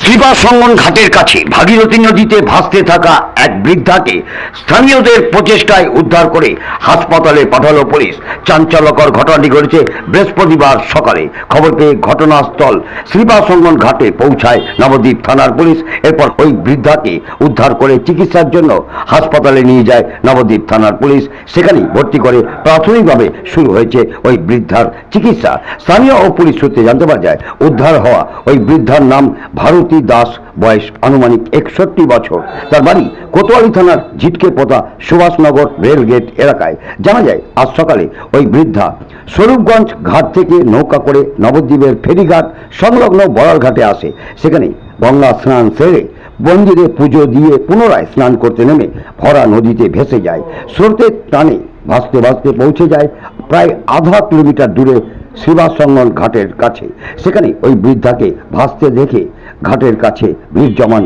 শ্রীবা সঙ্গন ঘাটের কাছে ভাগীরথী নদীতে ভাসতে থাকা এক বৃদ্ধাকে স্থানীয়দের প্রচেষ্টায় উদ্ধার করে হাসপাতালে পাঠালো পুলিশ। চাঞ্চল্যকর ঘটনাটি ঘটেছে বৃহস্পতিবার সকালে। খবর পেয়ে ঘটনাস্থল শ্রীবা সঙ্গন ঘাটে পৌঁছায় নবদ্বীপ থানার পুলিশ। এরপর ওই বৃদ্ধাকে উদ্ধার করে চিকিৎসার জন্য হাসপাতালে নিয়ে যায় নবদ্বীপ থানার পুলিশ। সেখানেই ভর্তি করে প্রাথমিকভাবে শুরু হয়েছে ওই বৃদ্ধার চিকিৎসা। স্থানীয় ও পুলিশ সূত্রে জানতে পারা যায়, উদ্ধার হওয়া ওই বৃদ্ধার নাম ভারতী দাস, বয়স আনুমানিক একষট্টি বছর। তার বাড়ি কোতোয়ালি থানার ঝিটকে পোতা সুভাষনগর রেলগেট এলাকায়। জানা যায়, আজ সকালে ওই বৃদ্ধা স্বরূপগঞ্জ ঘাট থেকে নৌকা করে নবদ্বীপের ফেরিঘাট সংলগ্ন বড়াল ঘাটে আসে। সেখানে গঙ্গা স্নান সেরে মন্দিরে পুজো দিয়ে পুনরায় স্নান করতে নেমে ভরা নদীতে ভেসে যায়। স্রোতের টানে ভাসতে ভাসতে পৌঁছে যায় প্রায় আধা কিলোমিটার দূরে শিবাসঙ্গন ঘাটের কাছে। সেখানে ওই বৃদ্ধাকে ভাসতে দেখে ঘাটের কাছে ভিড় জমান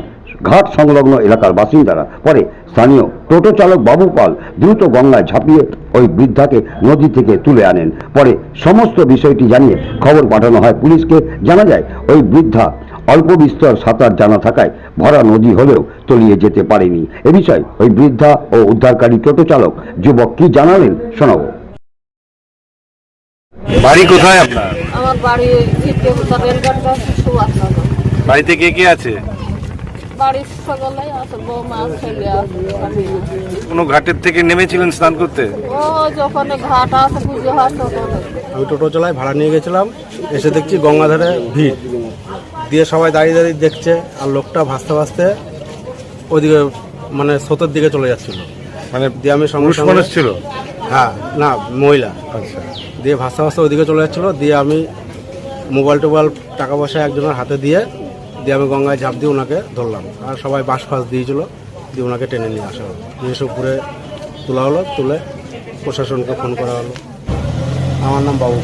ঘাট সংলগ্ন এলাকার বাসিন্দারা পরে স্থানীয় টোটো চালক বাবু পাল দ্রুত গঙ্গায় ঝাঁপিয়ে ওই বৃদ্ধাকে নদী থেকে তুলে আনেন। পরে সমস্ত বিষয়টি জানিয়ে খবর পাঠানো হয় পুলিশকে। জানা যায় ওই বৃদ্ধা অল্প বিস্তর সাঁতার জানা থাকায় ভরা নদী হলেও তলিয়ে যেতে পারেনি। এ বিষয়ে ওই বৃদ্ধা ও উদ্ধারকারী টোটো চালক যুবক কি জানালেন শোনাব। বাড়ি কোথায় আপনার? আমার বাড়ি বাড়িতে কে কে আছে? বাড়ির সকলেই আছে বৌমা আছে কোনো ঘাটের থেকে নেমেছিলেন স্নান করতে? ও যখন ঘাট আছে পুজো হয় তখন। আমি টোটো চালায় ভাড়া নিয়ে গেছিলাম এসে দেখছি গঙ্গাধারে ভিড়। দিয়ে সবাই দাঁড়িয়ে দাঁড়িয়ে দেখছে আর লোকটা ভাসতে ভাসতে ওইদিকে মানে স্রোতের দিকে চলে যাচ্ছিল। মানে দিয়ে আমি সঙ্গে- ছিল? হ্যাঁ না মহিলা। আচ্ছা। দিয়ে ভাসতে ভাসতে ওইদিকে চলে যাচ্ছিল দিয়ে আমি মোবাইল টোবাইল টাকা পয়সা একজনের হাতে দিয়ে দিয়ে আমি গঙ্গায় ঝাঁপ দিয়ে ওনাকে ধরলাম। আর সবাই বাঁশ ফাঁস দিয়েছিল, দিয়ে ওনাকে টেনে নিয়ে আসা হলো। নিয়ে এসে উপরে তোলা হলো, তুলে প্রশাসনকে ফোন করা হলো। আমার নাম বাবু